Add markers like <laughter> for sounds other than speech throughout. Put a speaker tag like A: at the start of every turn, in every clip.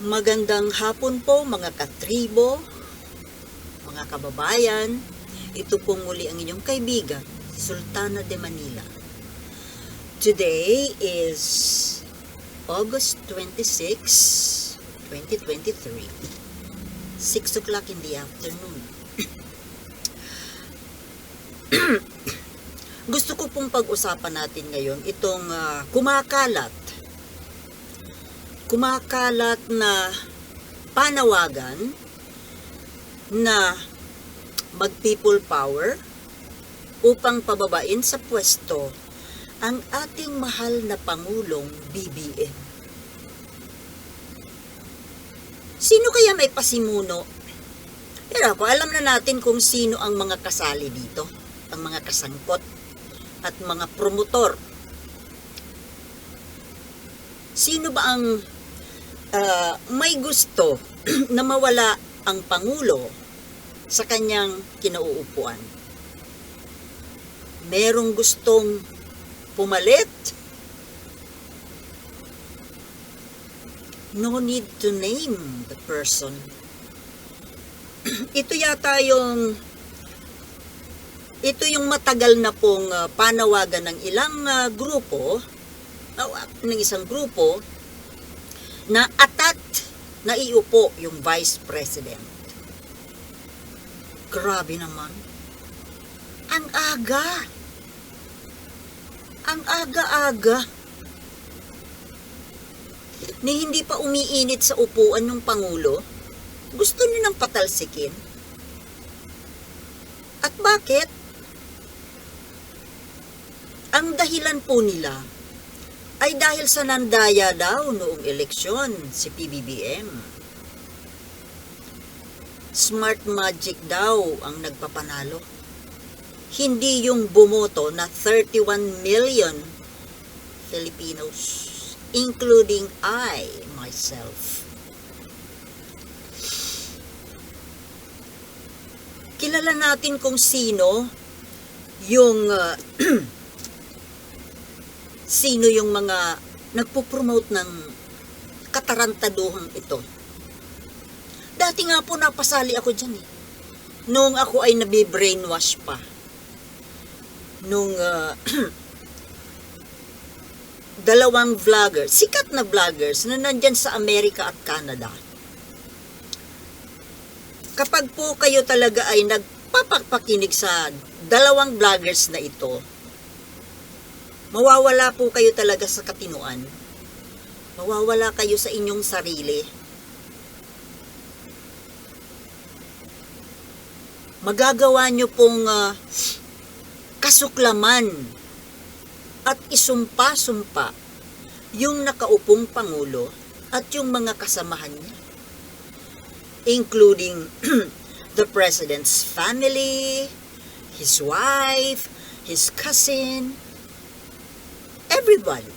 A: Magandang hapon po mga katribo, mga kababayan. Ito po muli ang inyong kaibigan, Sultana de Manila. Today is August 26, 2023. 6 o'clock in the afternoon. <coughs> Gusto ko pong pag-usapan natin ngayon itong ah, kumakalat kumakalat na panawagan na mag-people power upang pababain sa pwesto ang ating mahal na Pangulong BBM. Sino kaya may pasimuno? Pero ako, alam na natin kung sino ang mga kasali dito, ang mga kasangkot at mga promotor. Sino ba ang ah, may gusto <clears throat> na mawala ang Pangulo sa kanyang kinauupuan. Merong gustong pumalit? No need to name the person. <clears throat> ito yata yung ito yung matagal na pong ah, panawagan ng ilang ah, grupo, ah, ng isang grupo na atat na iupo yung vice president. Grabe naman. Ang aga. Ang aga-aga. Ni hindi pa umiinit sa upuan yung Pangulo, gusto nilang patalsikin. At bakit? Ang dahilan po nila ay dahil sa nandaya daw noong eleksyon si PBBM. Smart magic daw ang nagpapanalo. Hindi yung bumoto na 31 million Filipinos, including I, myself. Kilala natin kung sino yung uh, <clears throat> sino yung mga nagpo-promote ng katarantaduhang ito. Dati nga po napasali ako dyan eh. Noong ako ay nabibrainwash pa. Nung ah, <clears throat> dalawang vlogger, sikat na vloggers na nandyan sa Amerika at Canada. Kapag po kayo talaga ay nagpapakpakinig sa dalawang vloggers na ito, mawawala po kayo talaga sa katinuan. Mawawala kayo sa inyong sarili. Magagawa nyo pong ah, kasuklaman at isumpa-sumpa yung nakaupong Pangulo at yung mga kasamahan niya. Including <clears throat> the President's family, his wife, his cousin, everybody.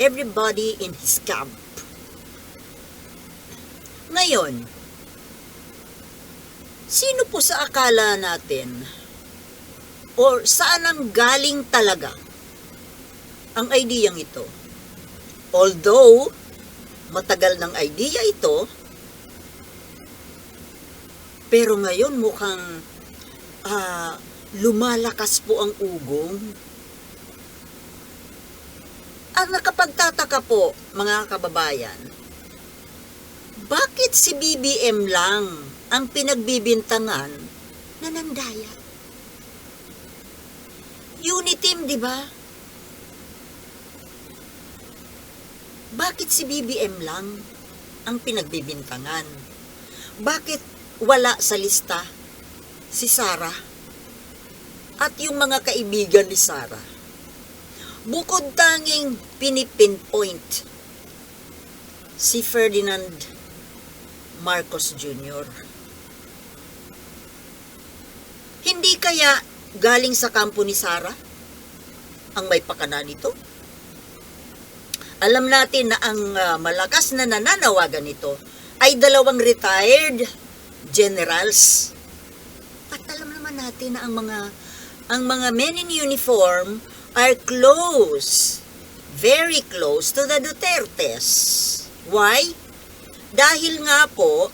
A: Everybody in his camp. Ngayon, sino po sa akala natin or saan ang galing talaga ang ideyang ito? Although, matagal ng idea ito, pero ngayon mukhang ah, lumalakas po ang ugong ang nakapagtataka po, mga kababayan, bakit si BBM lang ang pinagbibintangan na nandaya? Uniteam, di ba? Bakit si BBM lang ang pinagbibintangan? Bakit wala sa lista si Sarah at yung mga kaibigan ni Sarah? Bukod tanging pinipinpoint si Ferdinand Marcos Jr. Hindi kaya galing sa kampo ni Sara ang may pakana nito? Alam natin na ang ah, malakas na nananawagan nito ay dalawang retired generals. At alam naman natin na ang mga ang mga men in uniform are close, very close to the Dutertes. Why? Dahil nga po,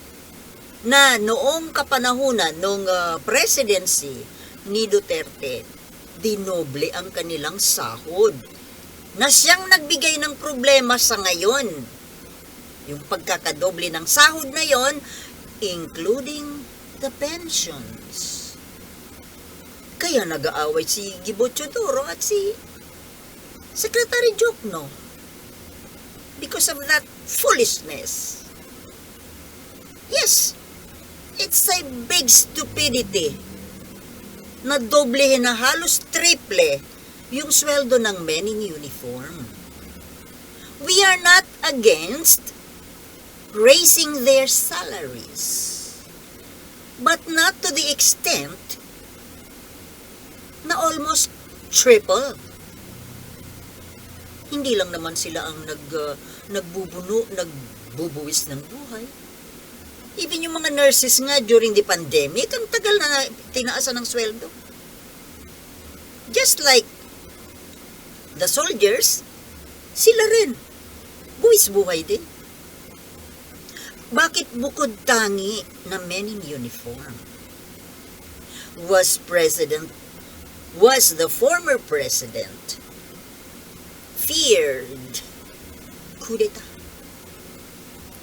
A: na noong kapanahunan, noong ah, presidency ni Duterte, dinoble ang kanilang sahod. Na siyang nagbigay ng problema sa ngayon. Yung pagkakadoble ng sahod na yon, including the pensions. Kaya nag-aaway si Gibo Chodoro at si Secretary Jokno. Because of that foolishness. Yes, it's a big stupidity na doblehin na halos triple yung sweldo ng men in uniform. We are not against raising their salaries. But not to the extent na almost triple. Hindi lang naman sila ang nag, uh, nagbubuno, nagbubuwis ng buhay. Even yung mga nurses nga during the pandemic, ang tagal na, na tinaasan ng sweldo. Just like the soldiers, sila rin. Buwis buhay din. Bakit bukod tangi na men in uniform? Was President, was the former president feared kudeta?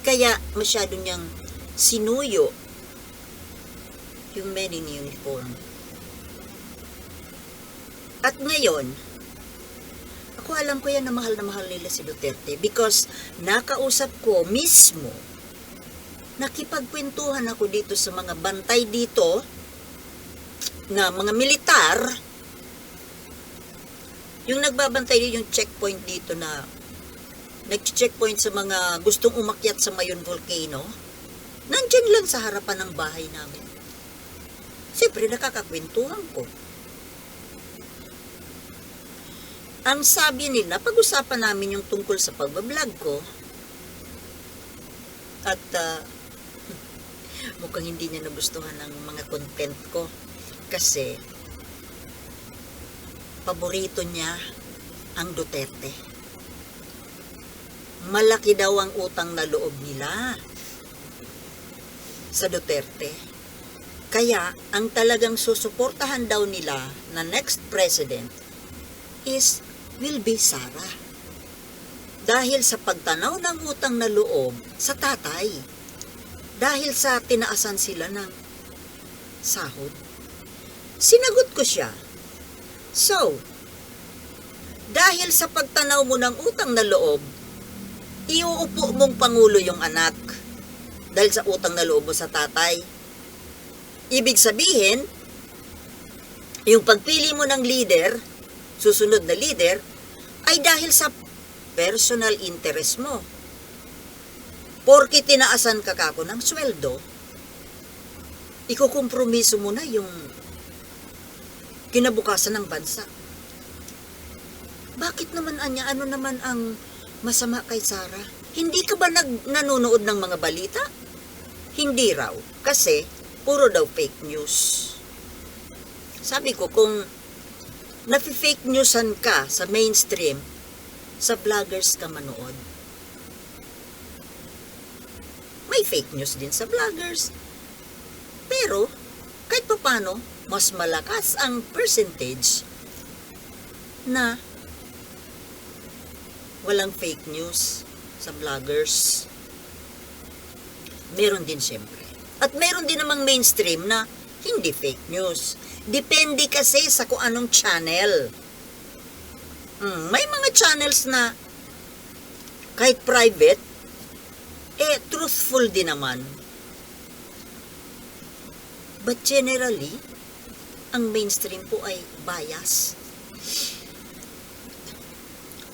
A: Kaya masyado niyang sinuyo yung men in uniform. At ngayon, ako alam ko yan na mahal na mahal nila si Duterte because nakausap ko mismo nakipagkwentuhan ako dito sa mga bantay dito na mga militar yung nagbabantay dito yung checkpoint dito na nag-checkpoint sa mga gustong umakyat sa Mayon Volcano nandyan lang sa harapan ng bahay namin. Siyempre nakakakwentuhan ko. Ang sabi nila pag-usapan namin yung tungkol sa pagbablog ko. At ah, <laughs> mukhang hindi niya nagustuhan ng mga content ko. Kasi paborito niya ang Duterte. Malaki daw ang utang na loob nila sa Duterte. Kaya ang talagang susuportahan daw nila na next president is will be Sara. Dahil sa pagtanaw ng utang na loob sa tatay dahil sa tinaasan sila ng sahod. Sinagot ko siya. So, dahil sa pagtanaw mo ng utang na loob, iuupo mong pangulo yung anak dahil sa utang na loob mo sa tatay. Ibig sabihin, yung pagpili mo ng leader, susunod na leader, ay dahil sa personal interest mo Porke tinaasan ka kako ng sweldo, ikukompromiso mo na yung kinabukasan ng bansa. Bakit naman anya, ano naman ang masama kay Sara? Hindi ka ba nag, nanonood ng mga balita? Hindi raw, kasi puro daw fake news. Sabi ko, kung nafi-fake newsan ka sa mainstream, sa vloggers ka manood may fake news din sa vloggers. Pero, kahit pa paano, mas malakas ang percentage na walang fake news sa vloggers. Meron din siyempre. At meron din namang mainstream na hindi fake news. Depende kasi sa kung anong channel. Hmm, may mga channels na kahit private, eh, truthful din naman. But generally, ang mainstream po ay bias.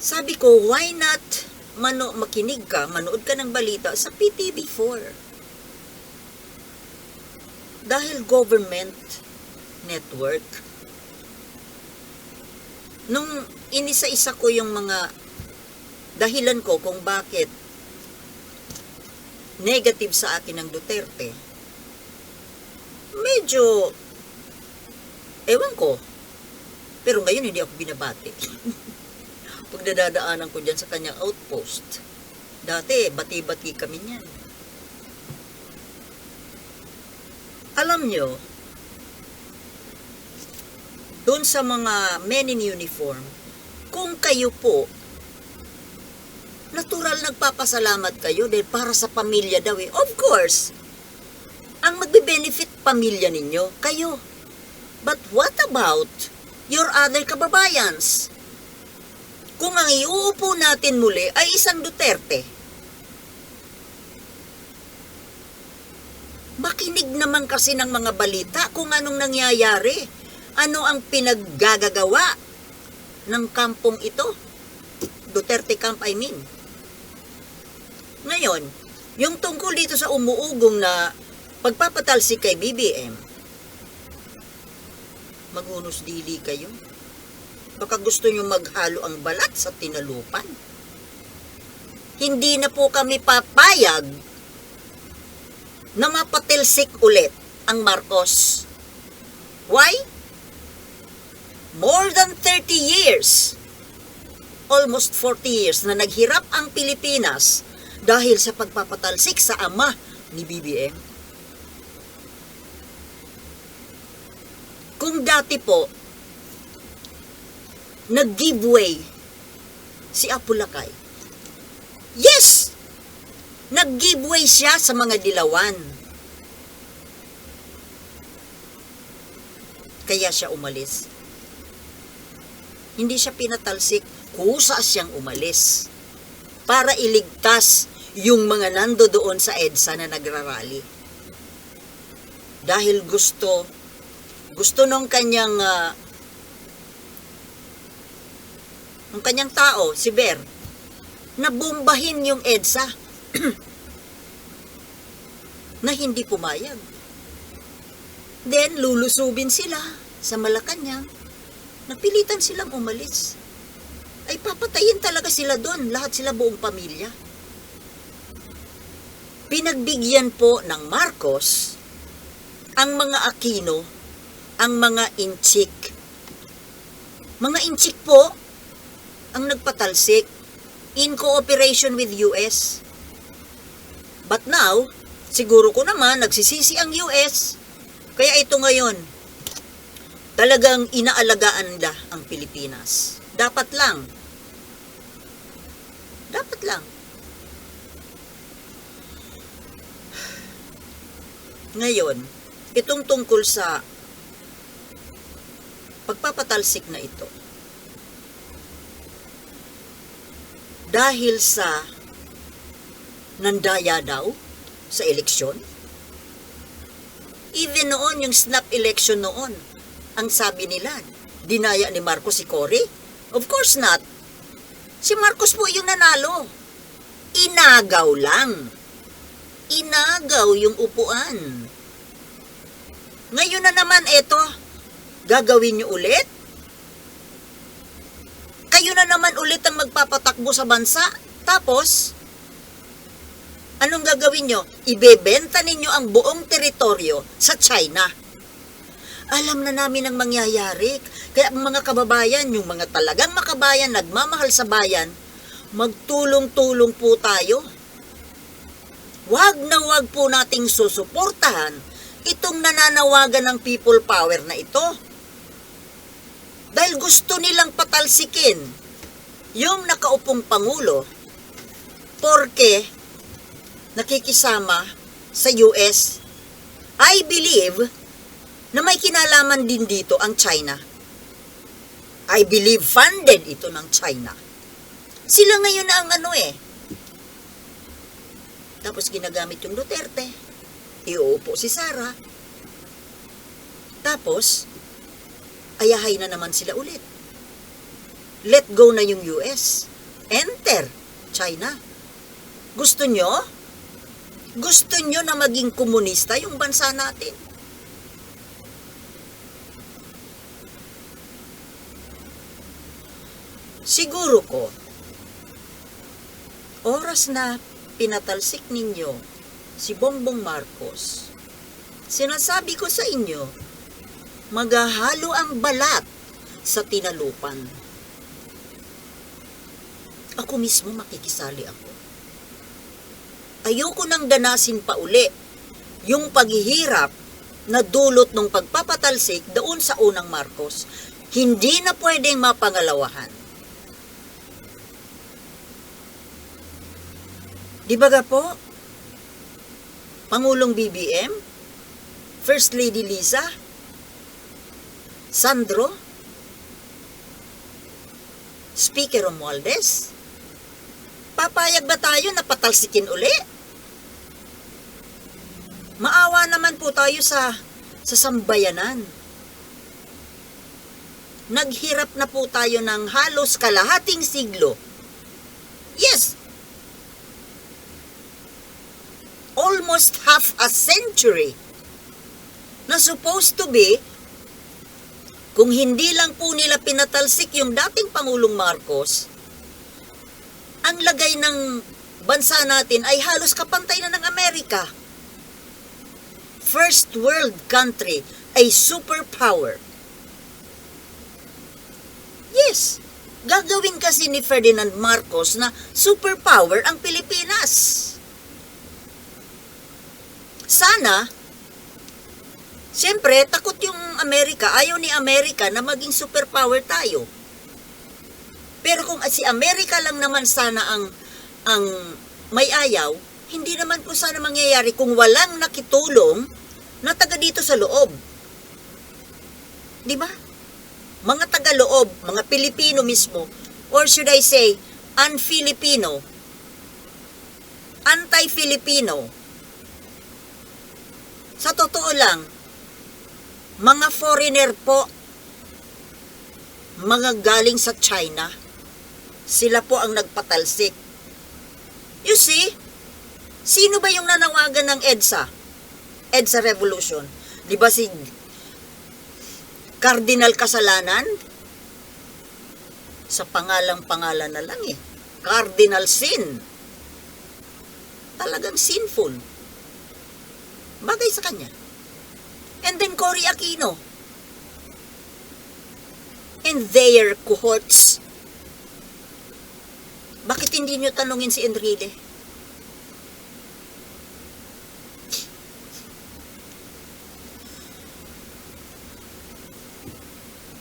A: Sabi ko, why not mano, makinig ka, manood ka ng balita sa PTV4? Dahil government network, nung inisa-isa ko yung mga dahilan ko kung bakit negative sa akin ng Duterte, medyo, ewan ko. Pero ngayon hindi ako binabati. <laughs> Pag nadadaanan ko dyan sa kanyang outpost, dati bati-bati kami niyan. Alam nyo, doon sa mga men in uniform, kung kayo po, natural nagpapasalamat kayo dahil para sa pamilya daw eh. Of course, ang magbe-benefit pamilya ninyo, kayo. But what about your other kababayans? Kung ang iuupo natin muli ay isang Duterte, makinig naman kasi ng mga balita kung anong nangyayari. Ano ang pinaggagagawa ng kampong ito? Duterte Camp, I mean. Ngayon, yung tungkol dito sa umuugong na pagpapatalsik kay BBM, maghunos dili kayo. Baka gusto nyo maghalo ang balat sa tinalupan. Hindi na po kami papayag na mapatilsik ulit ang Marcos. Why? More than 30 years, almost 40 years na naghirap ang Pilipinas dahil sa pagpapatalsik sa ama ni BBM. Kung dati po, nag-giveaway si Apulakay. Yes! Nag-giveaway siya sa mga dilawan. Kaya siya umalis. Hindi siya pinatalsik, kusa siyang umalis. Para iligtas yung mga nando doon sa EDSA na nagrarally. Dahil gusto, gusto nung kanyang, ah, ng kanyang tao, si Ber, na bombahin yung EDSA <clears throat> na hindi pumayag. Then, lulusubin sila sa Malacanang. Napilitan silang umalis. Ay papatayin talaga sila doon, lahat sila buong pamilya. Pinagbigyan po ng Marcos ang mga Aquino, ang mga Inchik. Mga Inchik po ang nagpatalsik in cooperation with US. But now, siguro ko naman nagsisisi ang US. Kaya ito ngayon, talagang inaalagaan nila ang Pilipinas. Dapat lang. Dapat lang. Ngayon, itong tungkol sa pagpapatalsik na ito. Dahil sa nandaya daw sa eleksyon, even noon yung snap election noon, ang sabi nila, dinaya ni Marcos si Cory? Of course not. Si Marcos po yung nanalo. Inagaw lang. Inagaw yung upuan. Ngayon na naman eto, gagawin nyo ulit? Kayo na naman ulit ang magpapatakbo sa bansa. Tapos, anong gagawin nyo? Ibebenta ninyo ang buong teritoryo sa China. Alam na namin ang mangyayari. Kaya mga kababayan, yung mga talagang makabayan, nagmamahal sa bayan, magtulong-tulong po tayo. Huwag na huwag po nating susuportahan itong nananawagan ng people power na ito. Dahil gusto nilang patalsikin yung nakaupong Pangulo porke nakikisama sa US. I believe na may kinalaman din dito ang China. I believe funded ito ng China. Sila ngayon na ang ano eh. Tapos ginagamit yung Duterte. Iuupo si Sara. Tapos, ayahay na naman sila ulit. Let go na yung US. Enter China. Gusto nyo? Gusto nyo na maging komunista yung bansa natin? Siguro ko, oras na pinatalsik ninyo si Bongbong Marcos, sinasabi ko sa inyo, maghahalo ang balat sa tinalupan. Ako mismo makikisali ako. Ayoko nang danasin pa uli yung paghihirap na dulot ng pagpapatalsik doon sa unang Marcos. Hindi na pwedeng mapangalawahan. Di ba po? Pangulong BBM? First Lady Lisa? Sandro? Speaker Romualdez? Papayag ba tayo na patalsikin uli? Maawa naman po tayo sa sa sambayanan. Naghirap na po tayo ng halos kalahating siglo. Yes, almost half a century na supposed to be kung hindi lang po nila pinatalsik yung dating Pangulong Marcos, ang lagay ng bansa natin ay halos kapantay na ng Amerika. First world country, a superpower. Yes, gagawin kasi ni Ferdinand Marcos na superpower ang Pilipinas. Sana, siyempre, takot yung Amerika. Ayaw ni Amerika na maging superpower tayo. Pero kung si Amerika lang naman sana ang ang may ayaw, hindi naman po sana mangyayari kung walang nakitulong na taga dito sa loob. Di ba? Mga taga loob, mga Pilipino mismo, or should I say, un-Filipino, anti-Filipino, sa totoo lang, mga foreigner po, mga galing sa China, sila po ang nagpatalsik. You see, sino ba yung nanawagan ng EDSA? EDSA Revolution. Di ba si Cardinal Kasalanan? Sa pangalang-pangalan na lang eh. Cardinal Sin. Talagang sinful bagay sa kanya. And then Cory Aquino. And their cohorts. Bakit hindi nyo tanungin si Enrile?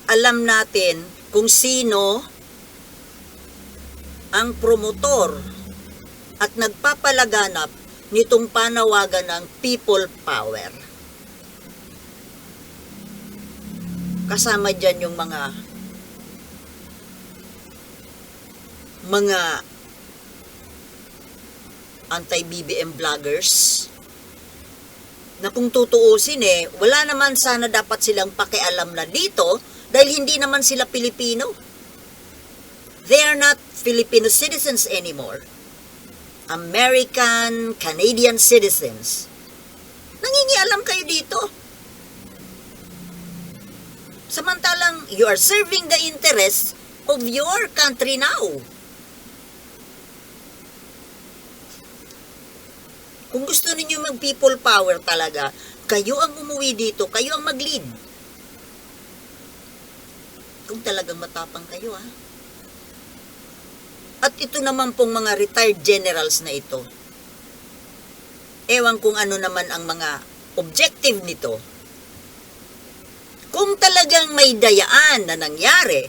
A: Alam natin kung sino ang promotor at nagpapalaganap nitong panawagan ng people power. Kasama dyan yung mga mga anti-BBM vloggers na kung tutuusin eh, wala naman sana dapat silang pakialam na dito dahil hindi naman sila Pilipino. They are not Filipino citizens anymore. American, Canadian citizens. Nangingialam kayo dito. Samantalang you are serving the interests of your country now. Kung gusto ninyo mag people power talaga, kayo ang umuwi dito, kayo ang mag-lead. Kung talagang matapang kayo, ha? At ito naman pong mga retired generals na ito. Ewan kung ano naman ang mga objective nito. Kung talagang may dayaan na nangyari,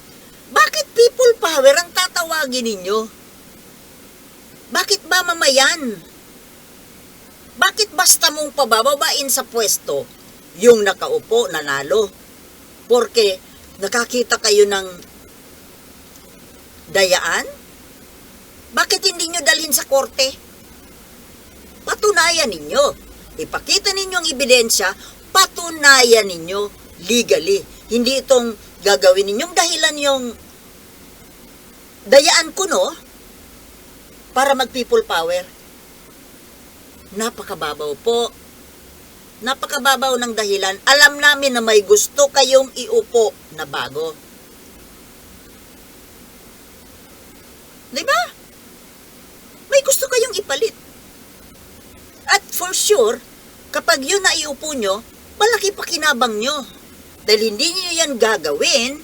A: bakit people power ang tatawagin ninyo? Bakit ba mamayan? Bakit basta mong pabababain sa pwesto yung nakaupo nanalo? Porque nakakita kayo ng dayaan? Bakit hindi nyo dalhin sa korte? Patunayan ninyo. Ipakita ninyo ang ebidensya, patunayan ninyo legally. Hindi itong gagawin ninyong dahilan yung dayaan ko, no? Para mag people power. Napakababaw po. Napakababaw ng dahilan. Alam namin na may gusto kayong iupo na bago. Di ba? May gusto kayong ipalit. At for sure, kapag yun na iupo nyo, malaki pa kinabang nyo. Dahil hindi nyo yan gagawin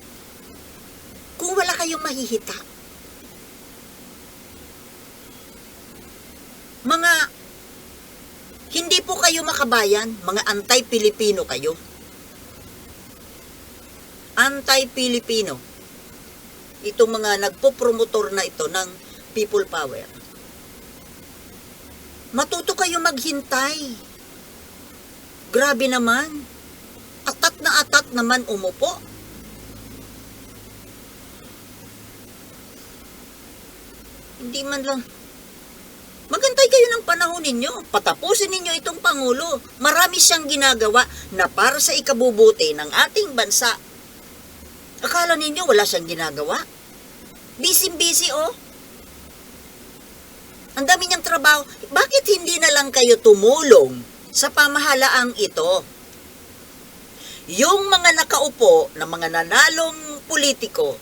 A: kung wala kayong mahihita. Mga Hindi po kayo makabayan, mga anti-Pilipino kayo. Anti-Pilipino. Itong mga nagpo-promotor na ito ng people power. Matuto kayo maghintay. Grabe naman. Atat na atat naman umupo. Hindi man lang. Magantay kayo ng panahon ninyo. Patapusin ninyo itong Pangulo. Marami siyang ginagawa na para sa ikabubuti ng ating bansa. Akala ninyo wala siyang ginagawa? Busy-busy oh. Ang dami niyang trabaho. Bakit hindi na lang kayo tumulong sa pamahalaang ito? Yung mga nakaupo na mga nanalong politiko,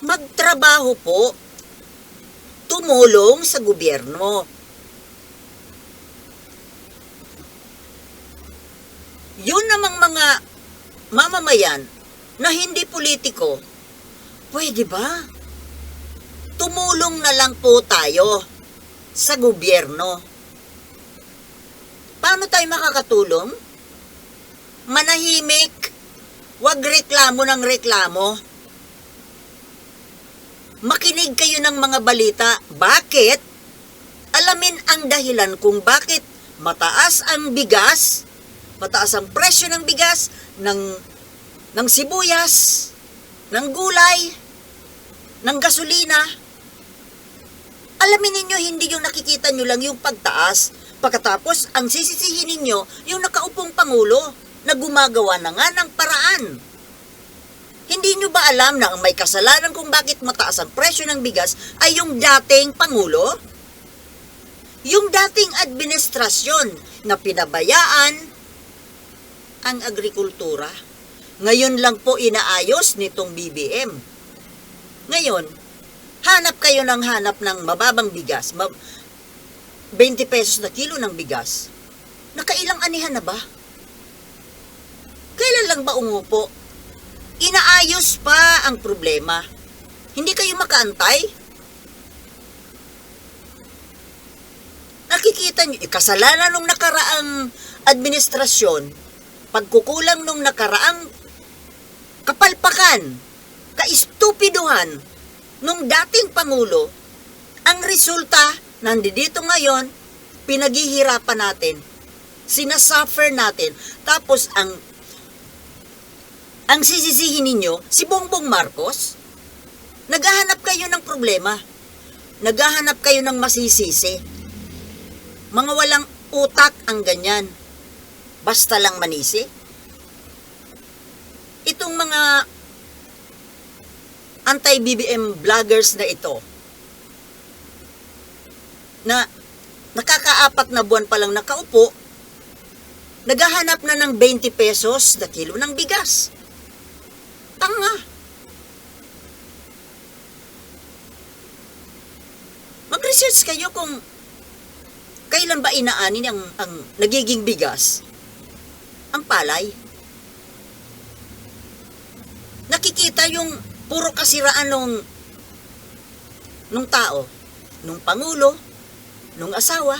A: magtrabaho po. Tumulong sa gobyerno. Yun namang mga mamamayan na hindi politiko, pwede ba? Tumulong na lang po tayo sa gobyerno. Paano tayo makakatulong? Manahimik. Huwag reklamo ng reklamo. Makinig kayo ng mga balita. Bakit? Alamin ang dahilan kung bakit mataas ang bigas, mataas ang presyo ng bigas, ng, ng sibuyas, ng gulay, ng gasolina. Alamin ninyo, hindi yung nakikita nyo lang yung pagtaas. Pagkatapos, ang sisisihin ninyo, yung nakaupong Pangulo na gumagawa na nga ng paraan. Hindi nyo ba alam na ang may kasalanan kung bakit mataas ang presyo ng bigas ay yung dating Pangulo? Yung dating administrasyon na pinabayaan ang agrikultura. Ngayon lang po inaayos nitong BBM. Ngayon, hanap kayo ng hanap ng mababang bigas, ma- 20 pesos na kilo ng bigas. Nakailang anihan na ba? Kailan lang ba umupo? Inaayos pa ang problema. Hindi kayo makaantay? Nakikita niyo, ikasalanan nung nakaraang administrasyon, pagkukulang nung nakaraang kapalpakan, kaistupiduhan nung dating Pangulo, ang resulta, nandito ngayon, pinaghihirapan natin, sinasuffer natin, tapos ang ang sisisihin ninyo, si Bongbong Marcos, naghahanap kayo ng problema. Naghahanap kayo ng masisisi. Mga walang utak ang ganyan. Basta lang manisi. Itong mga anti-BBM vloggers na ito, na nakakaapat na buwan pa lang nakaupo, naghahanap na ng 20 pesos na kilo ng bigas. Tanga. Mag-research kayo kung kailan ba inaanin ang, ang nagiging bigas? Ang palay. Nakikita yung puro kasiraan nung nung tao, nung pangulo, nung asawa.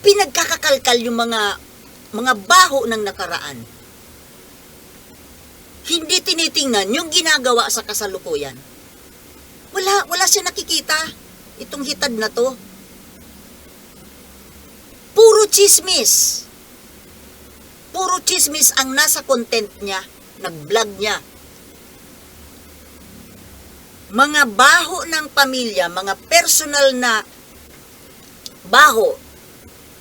A: Pinagkakakalkal yung mga mga baho ng nakaraan hindi tinitingnan yung ginagawa sa kasalukuyan. Wala, wala siya nakikita. Itong hitad na to. Puro chismis. Puro chismis ang nasa content niya, nag-vlog niya. Mga baho ng pamilya, mga personal na baho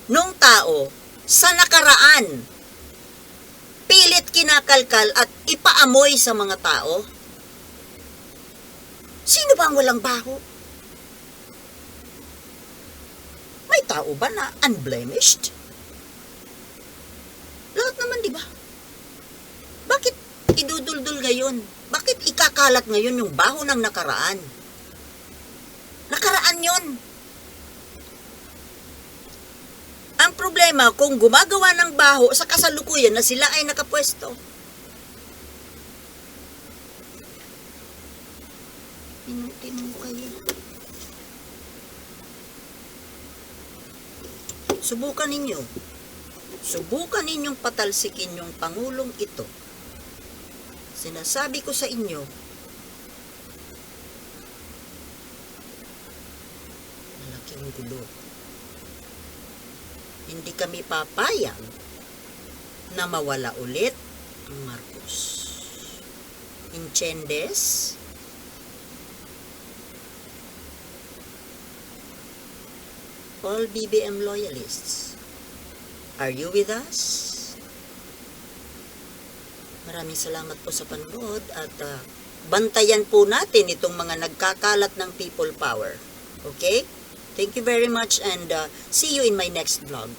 A: nung tao sa nakaraan pilit kinakalkal at ipaamoy sa mga tao? Sino ba ang walang baho? May tao ba na unblemished? Lahat naman, di ba? Bakit iduduldul ngayon? Bakit ikakalat ngayon yung baho ng nakaraan? Nakaraan yon. Ang problema, kung gumagawa ng baho sa kasalukuyan na sila ay nakapwesto. Pinutin mo kayo. subukan ninyo. Subukan ninyong patalsikin yung Pangulong ito. Sinasabi ko sa inyo, malaking gulo. Hindi kami papayag na mawala ulit ang Marcos. Inchendes, all BBM loyalists, are you with us? Maraming salamat po sa panonood at ah, bantayan po natin itong mga nagkakalat ng people power. Okay? Thank you very much and ah, see you in my next vlog.